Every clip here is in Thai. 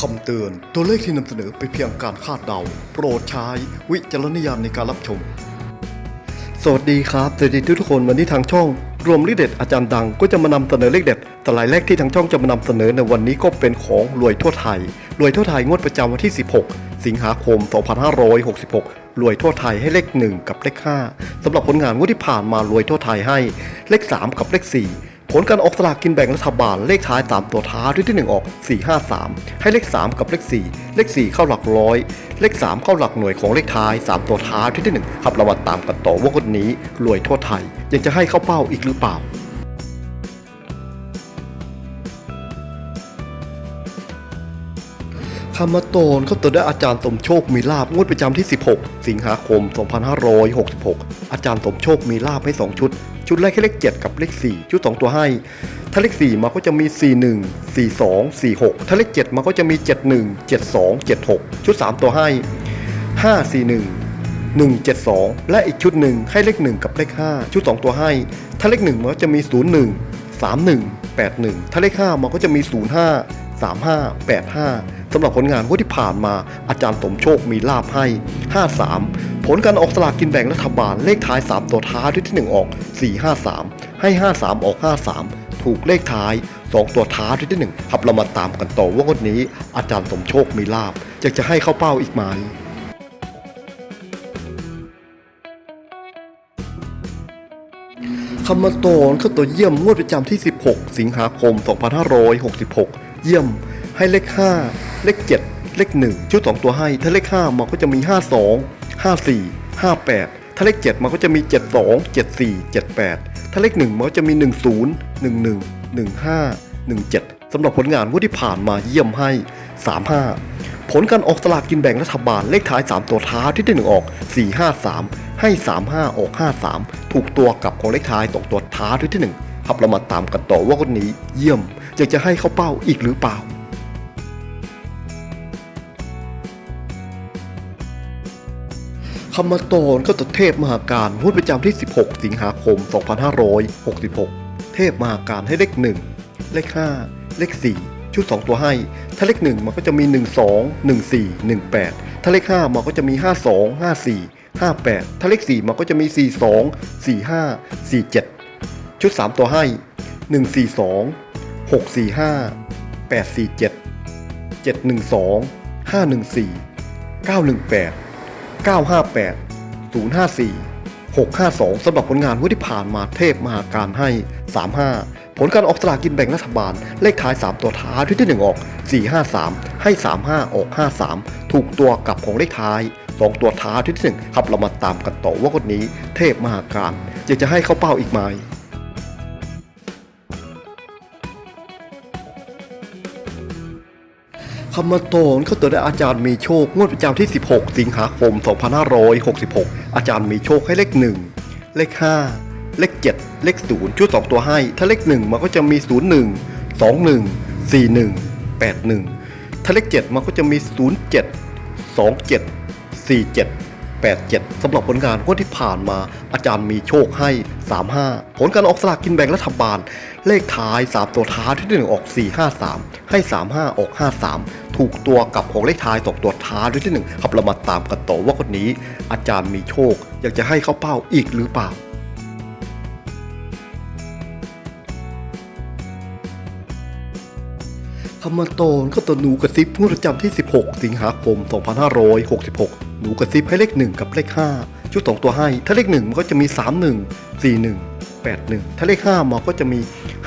คำเตือน ตัวเลขที่นำเสนอเป็นเพียงการคาดเดา โปรดใช้วิจารณญาณในการรับชม สวัสดีครับสวัสดีทุกคนวันนี้ทางช่อง รวมเลขเด็ดอาจารย์ดังก็จะมานำเสนอเลขเด็ดแต่รายแรกที่ทางช่องจะมานำเสนอในวันนี้ก็เป็นของรวยทั่วไทยรวยทั่วไทยงวดประจำวันที่ 16 สิงหาคม 2566รวยทั่วไทยให้เลข 1 กับเลข 5สำหรับผลงานงวดที่ผ่านมารวยทั่วไทยให้เลข 3 กับเลข 4 ลการออกสลากกินแบ่งรัฐบาลเลขท้าย 3 ตัวท้ายที่ที่1ออก 453 ให้เลข 3 กับเลข 4 เลข 4 เข้าหลักร้อย เลข 3 เข้าหลักหน่วยของเลขท้าย 3 ตัวท้ายที่ที่1ครับเรามาตามกันต่อว่าคนนี้รวยทั่วไทย ยังจะให้เข้าเป้าอีกหรือเปล่าคำมาโตนเขาตัวได้อาจารย์สมโชคมีลาบงวดประจำที่ 16 สิงหาคม 2566 อาจารย์สมโชคมีลาบให้ 2 ชุด ชุดแรกให้เลข 7 กับเลข 4 ชุด 2 ตัวให้ ถ้าเลข 4 มาก็จะมี 41 42 46 ถ้าเลข 7 มาก็จะมี 71 72 76 ชุด 3 ตัวให้ 541 172 และอีกชุดหนึ่งให้เลข 1 กับเลข 5 ชุด 2 ตัวให้ ถ้าเลข 1 มันก็จะมี 01 31 81 ถ้าเลข 5 มันก็จะมี 05 35 85สำหรับผลงานงวดที่ผ่านมาอาจารย์สมโชคมีลาบให้ 53 ผลการออกสลากกินแบ่งรัฐบาลเลขท้าย 3 ตัวท้ายที่ 1 ออก 453 ให้ 53 ออก 53 ถูกเลขท้าย 2 ตัวท้ายที่ 1 ครับเรามาตามกันต่อว่างวดนี้ อาจารย์สมโชคมีลาบอยากจะให้เข้าเป้าอีกไหมคำมาโตนก็ตัวเยี่ยมงวดประจำที่ 16 สิงหาคม 2566 เยี่ยมให้เลข 5 เลข 7 เลข 1 ชุด 2 ตัวให้ ถ้าเลข 5 มันก็จะมี 52 54 58 ถ้าเลข 7 มันก็จะมี 72 74 78 ถ้าเลข 1 มันก็จะมี 10 11 15 17 สำหรับผลงานวดที่ผ่านมาเยี่ยมให้ 35 ผลการออกสลากกินแบ่งรัฐบาลเลขท้าย 3 ตัวท้ายที่ได้หนึ่งออก 453 ให้ 35 ออก 53 ถูกตัวกับของเลขท้ายตกตัวท้ายที่ที่ 1ครับเรามาตามกันต่อว่าคนนี้เยี่ยมอยากจะให้เข้าเป้าอีกหรือเปล่า คำมาโตนก็ตัวเทพมหาการงวดประจำที่ 16 สิงหาคม 2566 เทพมหาการให้เลข 1 เลข 5 เลข 4 ชุด 2 ตัวให้ ถ้าเลข 1 มันก็จะมี 1 2 1 4 1 8 ถ้าเลข 5 มันก็จะมี 5 2 5 4 5 8 ถ้าเลข 4 มันก็จะมี 4 2 4 5 4 7 ชุด 3 ตัวให้ 1 4 2 6 4 5 847 712 514 918 958 054 652สำหรับผลงานวันที่ผ่านมาเทพมหาการให้ 35 ผลการออกสลากกินแบ่งรัฐบาล เลขท้าย 3 ตัวท้ายที่ที่1ออก 453 ให้ 35 ออก 53 ถูกตัวกลับของเลขท้าย 2 ตัวท้ายที่ที่1ครับเรามาตามกันต่อว่าคนนี้ เทพมหาการอยากจะให้เข้าเป้าอีกไหม คำมาโตนเขาตัวได้อาจารย์มีโชคงวดประจำที่ 16 สิงหาคม 2566 อาจารย์มีโชคให้เลข 1 เลข 5 เลข 7 เลข 0 ชุด 2 ตัวให้ ถ้าเลข 1 มันก็จะมี 01 21 41 81 ถ้าเลข 7 มันก็จะมี 07 27 47 87 สำหรับผลงานงวดที่ผ่านมาอาจารย์มีโชคให้ 35 ผลการออกสลากกินแบ่งรัฐบาล เลขท้าย 3 ตัวท้ายที่ 1 ออก 453 ให้ 35 ออก 53 ถูกตัวกับของเลขท้ายตกตัวท้ายที่ 1 ครับเรามาตามกันต่อว่าคนนี้ อาจารย์มีโชค อยากจะให้เข้าเป้าอีกหรือเปล่าคำมาโตนก็ตัวหนูกระซิบงวดประจำที่ 16 สิงหาคม 2566 หนูกระซิบให้เลข 1 กับเลข 5 ชุด 2 ตัวให้ ถ้าเลข 1 มันก็จะมี 31 41 81 ถ้าเลข 5มันก็จะมี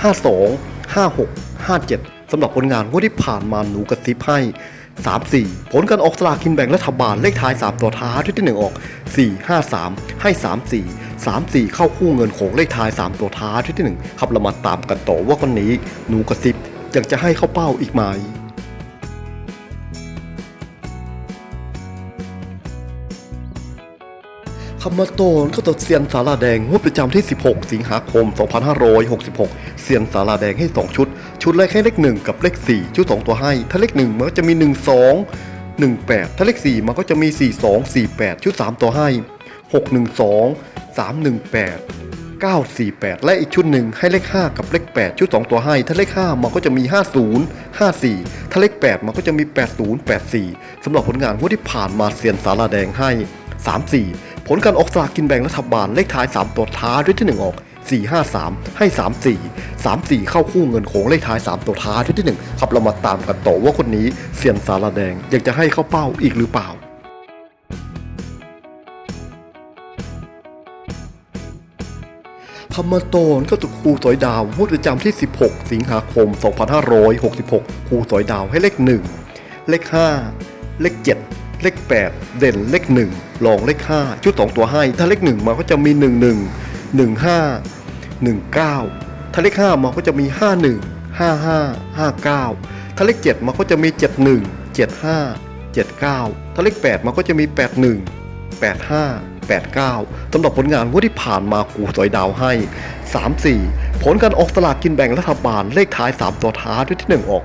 52 56 57สำหรับผลงานงวดที่ผ่านมาหนูกระซิบให้ 34 ผลการออกสลากกินแบ่งรัฐบาลเลขท้าย 3 ตัวท้ายที่ 1 ออก 453 ให้ 34 34 เข้าคู่เงินของเลขท้าย 3 ตัวท้ายที่ 1 ครับเรามาตามกันต่อว่าวันนี้หนูกระซิบอยากจะให้เข้าเป้าอีกไหม คำมาโตนก็ตัวเซียนสาราแดงงวดประจำที่ 16 สิงหาคม 2566 เซียนสาราแดงให้ 2 ชุด ชุดแรกให้เลข 1 กับเลข 4 ชุด 2 ตัวให้ ถ้าเลข 1 มันก็จะมี 1 2 1 8 ถ้าเลข 4 มันก็จะมี 4 2 4 8 ชุด 3 ตัวให้ 6 1 2 3 1 8 948 และอีกชุดหนึ่งให้เลข 5 กับเลข 8 ชุด 2 ตัวให้ ถ้าเลข 5 มันก็จะมี 50 54 ถ้าเลข 8 มันก็จะมี 80 84สำหรับผลงานงวดที่ผ่านมาเซียนสาราแดงให้ 34 ผลการออกสลากกินแบ่งรัฐบาลเลขท้าย 3 ตัวท้ายด้วยที่ 1 ออก 453 ให้ 34 34 เข้าคู่เงินโขงเลขท้าย 3 ตัวท้ายด้วยที่ 1 ครับเรามาตามกันต่อว่าคนนี้เซียนสารแดงอยากจะให้เข้าเป้าอีกหรือเปล่าคำมาโตนก็ตุกครูสอยดาวงวดประจำที่ 16 สิงหาคม 2566 ครูสอยดาวให้เลข 1 เลข 5 เลข 7 เลข8 เด่นเลข1รองเลข5ชุด 2 ตัวให้ ถ้าเลข1มาก็จะมี 11 15 19 ถ้าเลข5มาก็จะมี 51 55 59 ถ้าเลข 7มาก็จะมี 71 75 79 ถ้าเลข 8มาก็จะมี 81 85 89สำหรับผลงานงวดที่ผ่านมากูสอยดาวให้ 34 ผลการออกสลากกินแบ่งรัฐบาลเลขท้าย 3 ตัวท้ายด้วยที่ 1 ออก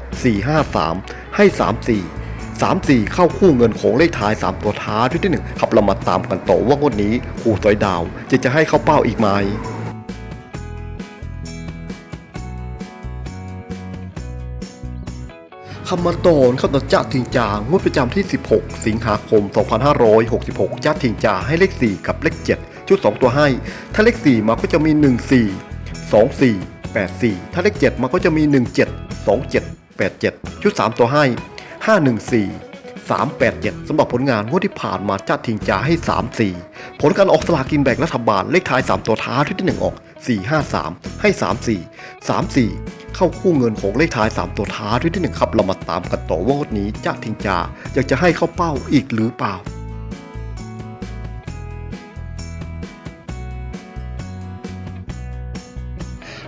453 ให้ 34 34 เข้าคู่เงินของเลขท้าย 3 ตัวท้ายด้วยที่1ครับเรามาตามกันต่อว่างวดนี้ครูสอยดาวจะจะให้เข้าเป้าอีกไหมคำมาโตนเข้าต่อจ้าทิงจางวดประจำที่ 16 สิงหาคม 2566 จ้าทิงจาให้เลข 4 กับเลข 7 ชุด 2 ตัวให้ ถ้าเลข 4 มาก็จะมี 14 24 84 ถ้าเลข 7 มาก็จะมี 17 27 87 ชุด 3 ตัวให้ 514 387สำหรับผลงานงวดที่ผ่านมาจ้าทิงจ่าให้ 34 ผลการออกสลากกินแบ่งรัฐบาลเลขท้าย 3 ตัวท้ายที่ 1 ออก 453 ให้ 34 34 เข้าคู่เงินของเลขท้าย 3 ตัวท้ายที่หนึ่งครับ เรามาตามกันต่อว่างวดนี้จะทิงจ่าอยากจะให้เข้าเป้าอีกหรือเปล่า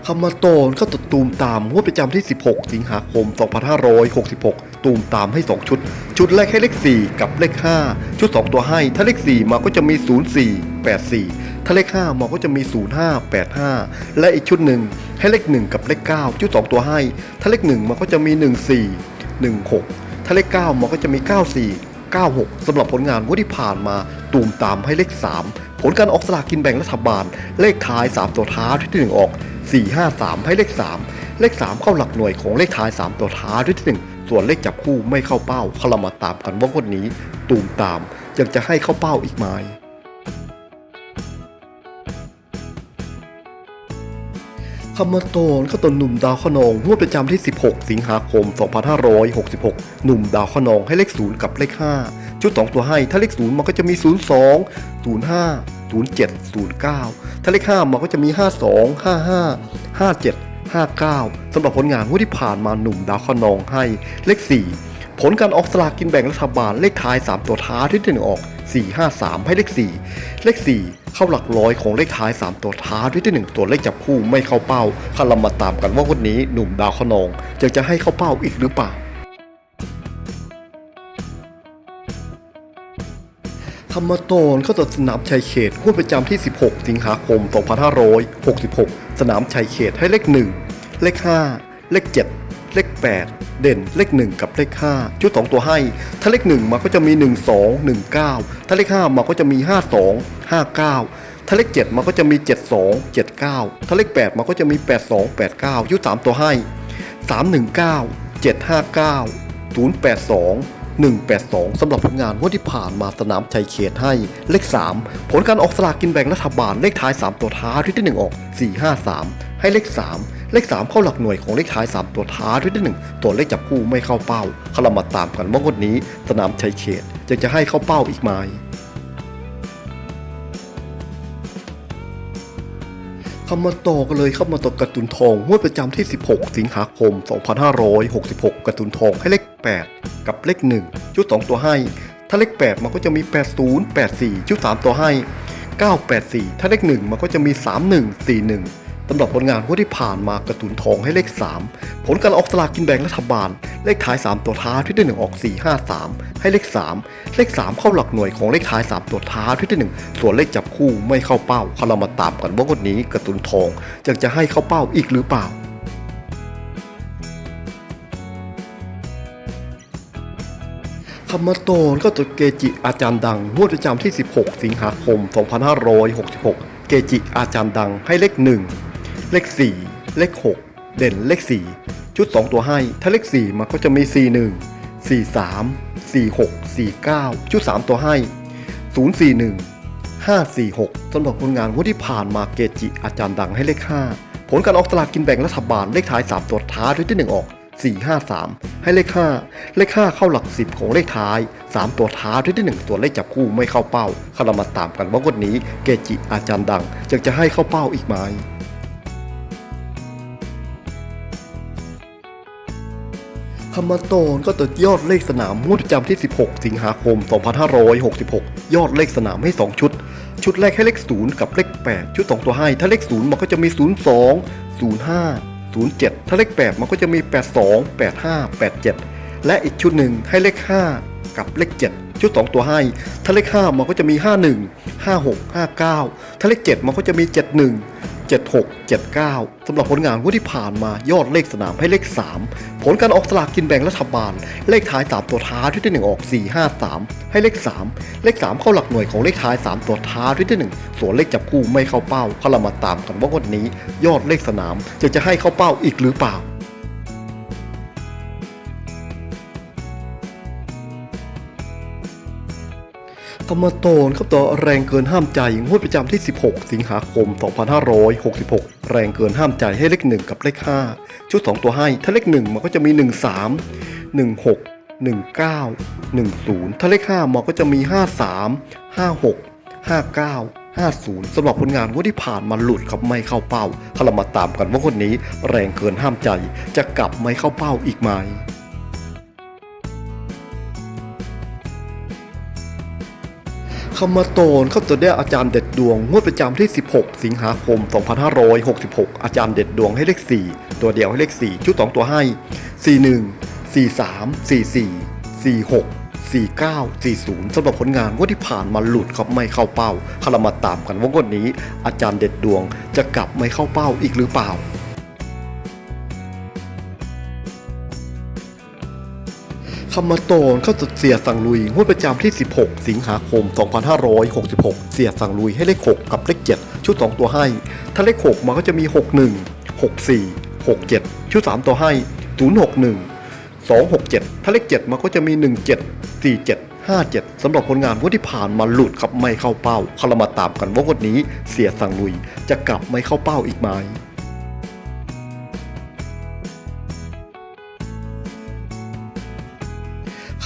คำมาโตนก็ตดตูมตามงวดประจำที่ 16 สิงหาคม 2566ตูมตามให้ 2 ชุด ชุดแรกให้เลข 4 กับเลข 5 ชุด 2 ตัวให้ ถ้าเลข 4 มาก็จะมี 04 84 ถ้าเลข 5 มาก็จะมี 05 85 และอีกชุดหนึ่งให้เลข 1 กับเลข 9 ชุด 2 ตัวให้ ถ้าเลข 1มันก็จะมี 14 16 ถ้าเลข 9มันก็จะมี 94 96สำหรับผลงานงวดที่ผ่านมาตูมตามให้เลข 3 ผลการออกสลากกินแบ่งรัฐบาล เลขท้าย 3 ตัวท้ายที่ 1 ออก 453 ให้เลข 3 เลข 3 เข้าหลักหน่วยของเลขท้าย 3 ตัวท้ายที่ 1 ส่วนเลขจับคู่ไม่เข้าเป้าเรามาตามกันว่างวดนี้ ตูมตามยังจะให้เข้าเป้าอีกไหมคำมาโตนก็ตนหนุ่มดาวขนองงวดประจำที่ 16 สิงหาคม 2566 หนุ่มดาวขนองให้เลข 0 กับเลข 5 ชุด 2 ตัวให้ ถ้าเลข 0 มันก็จะมี 02 05 07 09 ถ้าเลข 5 มันก็จะมี 52 55 57 59สำหรับผลงานงวดที่ผ่านมาหนุ่มดาวขนองให้เลข 4 ผลการออกสลากกินแบ่งรัฐบาลเลขท้าย 3 ตัวท้ายที่1ออก 453 ให้เลข 4 เลข 4 เข้าหลักร้อยของเลขท้าย 3 ตัวท้ายด้วยที่ 1 ตัวเลขจับคู่ไม่เข้าเป้าคันเรามาตามกันว่าวันนี้หนุ่มดาวขนองจะจะให้เข้าเป้าอีกหรือเปล่าคำมาโตนเข้าตัดสนามชัยเขตงวดประจำที่ 16 สิงหาคม 2566 สนามชัยเขตให้เลข1 เลข 5 เลข 7 เลข 8 เด่นเลข 1 กับเลข 5 ชุด 2 ตัวให้ ถ้าเลข 1 มาก็จะมี 1 2 1 9 ถ้าเลข 5 มาก็จะมี 5 2 5 9 ถ้าเลข 7 มาก็จะมี 7 2 7 9 ถ้าเลข 8 มาก็จะมี 8 2 8 9 ชุด 3 ตัวให้ 319 759 082 182 สำหรับผลงานวันที่ผ่านมาสนามชัยเขตให้ เลข 3 ผลการออกสลากกินแบ่งรัฐบาลเลขท้าย 3 ตัวท้ายที่1ออก 453 ให้เลข 3 เลข 3 เข้าหลักหน่วยของเลขท้าย 3 ตัวท้ายที่1ตัวเลขจับคู่ไม่เข้าเป้าเรามาตามกันว่างวดนี้ สนามชัยเขตจะจะให้เข้าเป้าอีกไหม คำมาต่อกันเลยครับมาต่อการ์ตูนทองงวดประจำที่ 16 สิงหาคม 2566 การ์ตูนทองให้เลข 8 กับเลข 1 ชุด 2 ตัวให้ ถ้าเลข 8 มันก็จะมี 80 84 ชุด 3 ตัวให้ 984 ถ้าเลข 1 มันก็จะมี 31 41 สำหรับผลงานงวดที่ผ่านมากร์ตูนทองให้เลข 3 ผลการออกสลากกินแบ่งรัฐบาล เลขท้าย 3 ตัวท้ายที่ได้1ออก 453 ให้เลข 3 เลข 3 เข้าหลักหน่วยของเลขท้าย 3 ตัวท้ายที่ได้1ส่วนเลขจับคู่ไม่เข้าเป้าเรามาตามกันว่างวดนี้กร์ตูนทองจะจะให้เข้าเป้าอีกหรือเปล่าคำมาโตนก็ตัวเกจิอาจารย์ดังงวดประจำที่ 16 สิงหาคม 2566 เกจิอาจารย์ดังให้เลข1 เลข 4 เลข 6 เด่นเลข 4 ชุด 2 ตัวให้ ถ้าเลข 4 มันก็จะมี 41 43 46 49 ชุด 3 ตัวให้ 041 546สำหรับผลงานวันที่ผ่านมาเกจิ อาจารย์ดังให้เลข 5 ผลการออกสลากกินแบ่งรัฐบาลเลขท้าย 3 ตัวท้ายด้วยที่ 1 ออก 453 ให้เลข 5 เลข 5 เข้าหลัก 10 ของเลขท้าย 3 ตัวท้ายด้วยที่ 1 ตัวเลขจับคู่ไม่เข้าเป้าคารามาตามกันว่างวันนี้เกจิอาจารย์ดังจะจะให้เข้าเป้าอีกไหม คำมาโตนก็ตัดยอดเลขสนามงวดประจำที่ 16 สิงหาคม 2566 ยอดเลขสนามให้ 2 ชุด ชุดแรกให้เลข 0 กับเลข 8 ชุด 2 ตัวให้ ถ้าเลข 0 มันก็จะมี 02 05 07 ถ้าเลข 8 มันก็จะมี 82 85 87 และอีกชุดหนึ่งให้เลข 5 กับเลข 7 ชุด 2 ตัวให้ ถ้าเลข 5 มันก็จะมี 51 56 59 ถ้าเลข 7 มันก็จะมี 71 76 79สำหรับผลงานงวดที่ผ่านมายอดเลขสนามให้เลข 3 ผลการออกสลากกินแบ่งรัฐบาล เลขท้าย 3 ตัวท้ายที่ที่1ออก 453 ให้เลข 3 เลข 3 เข้าหลักหน่วยของเลขท้าย 3 ตัวท้ายที่ที่1ส่วนเลขจับคู่ไม่เข้าเป้าเขาเรามาตามกันว่างวันนี้ ยอดเลขสนามจะจะให้เข้าเป้าอีกหรือเปล่า กรรมโตนครับต่อแรงเกินห้ามใจงวดประจำที่ 16 สิงหาคม 2566 แรงเกินห้ามใจให้เลข 1 กับเลข 5 ชุด 2 ตัวให้ ถ้าเลข 1 มันก็จะมี 13 16 19 10 ถ้าเลข 5 มันก็จะมี 53 56 59 50สำหรับผลงานงวดที่ผ่านมาหลุดครับไม่เข้าเป้าถ้าเรามาตามกันว่าคนนี้แรงเกินห้ามใจจะกลับไม่เข้าเป้าอีกไหม คำมาโตนเขาจะได้อาจารย์เด็ดดวง งวดประจำที่ 16 สิงหาคม 2566 อาจารย์เด็ดดวงให้เลข 4 ตัวเดียวให้เลข 4 ชุด 2 ตัวให้ 41 43 44 46 49 40สำหรับผลงานงวดที่ผ่านมาหลุดครับไม่เข้าเป้าคารามาตามกันว่างวดนี้ อาจารย์เด็ดดวงจะกลับไม่เข้าเป้าอีกหรือเปล่า คำมาโตนเข้าสุดเสียสั่งลุยงวดประจำที่ 16 สิงหาคม 2566 เสียสั่งลุยให้เลข 6 กับเลข 7 ชุด 2 ตัวให้ ถ้าเลข 6 มันก็จะมี 61 64 67 ชุด 3 ตัวให้ 061 267 ถ้าเลข 7 มันก็จะมี 17 47 57สำหรับผลงานงวดที่ผ่านมาหลุดครับไม่เข้าเป้าคารามาตามกันว่างวดนี้เสียสั่งลุยจะกลับไม่เข้าเป้าอีกไหม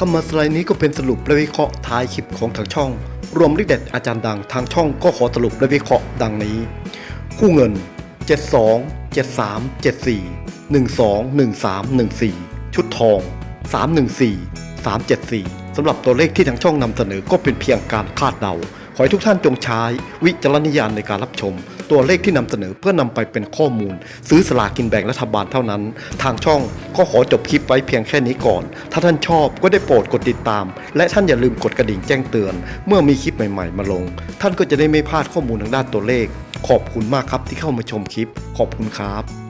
คำมาสไลด์นี้ก็เป็นสรุปและวิเคราะห์ท้ายคลิปของทางช่อง รวมลิเด็ดอาจารย์ดังทางช่องก็ขอสรุปและวิเคราะห์ดังนี้ คู่เงิน 72 73 74 12 13 14 ชุดทอง 314 374 สำหรับตัวเลขที่ทางช่องนำเสนอก็เป็นเพียงการคาดเดา ขอให้ทุกท่านจงใช้วิจารณญาณในการรับชม ตัวเลขที่นำเสนอเพื่อนำไปเป็นข้อมูล ซื้อสลากกินแบ่งรัฐบาลเท่านั้น ทางช่องก็ขอจบคลิปไว้เพียงแค่นี้ก่อน ถ้าท่านชอบก็ได้โปรดกดติดตาม และท่านอย่าลืมกดกระดิ่งแจ้งเตือน เมื่อมีคลิปใหม่ๆ มาลง ท่านก็จะได้ไม่พลาดข้อมูลทางด้านตัวเลข ขอบคุณมากครับที่เข้ามาชมคลิป ขอบคุณครับ